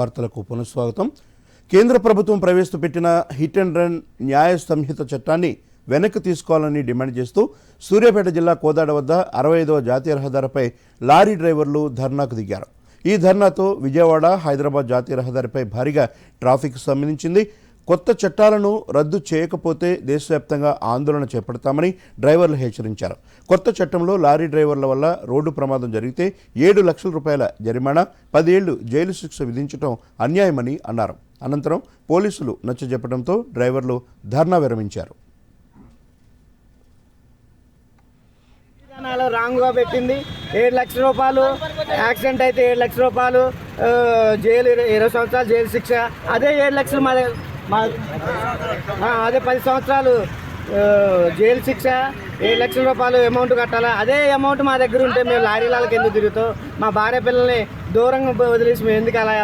వార్తలకు పునఃస్వాగతం. కేంద్ర ప్రభుత్వం ప్రవేశపెట్టిన హిట్ అండ్ రన్ న్యాయ సంహిత చట్టాన్ని వెనక్కి తీసుకోవాలని డిమాండ్ చేస్తూ సూర్యాపేట జిల్లా కోదాడ వద్ద అరవై ఐదవ జాతీయ రహదారిపై లారీ డ్రైవర్లు ధర్నాకు దిగారు. ఈ ధర్నాతో విజయవాడ హైదరాబాద్ జాతీయ రహదారిపై భారీగా ట్రాఫిక్ సంబంధించింది. కొత్త చట్టాలను రద్దు చేయకపోతే దేశవ్యాప్తంగా ఆందోళన చేపడతామని డ్రైవర్లు హెచ్చరించారు. కొత్త చట్టంలో లారీ డ్రైవర్ల వల్ల రోడ్డు ప్రమాదం జరిగితే ఏడు లక్షల రూపాయల జరిమానా పదేళ్ళు జైలు శిక్ష విధించడం అన్యాయమని అన్నారు. అనంతరం పోలీసులు నచ్చజెప్పడంతో డ్రైవర్లు ధర్నా విరమించారు. విధానాలు రాంగ్గా పెట్టింది. ఏడు లక్షల రూపాయలు యాక్సిడెంట్ అయితే ఏడు లక్షల రూపాయలు జైలు ఇరవై సంవత్సరాలు జైలు శిక్ష అదే ఏడు లక్షలు మా మా అదే పది సంవత్సరాలు జైలు శిక్ష ఏడు లక్షల రూపాయలు అమౌంట్ కట్టాలా? అదే అమౌంట్ మా దగ్గర ఉంటే మేము లారీలకి ఎందుకు తిరుగుతాం? మా భార్య పిల్లల్ని దూరంగా వదిలేసి మేము ఎందుకు అలా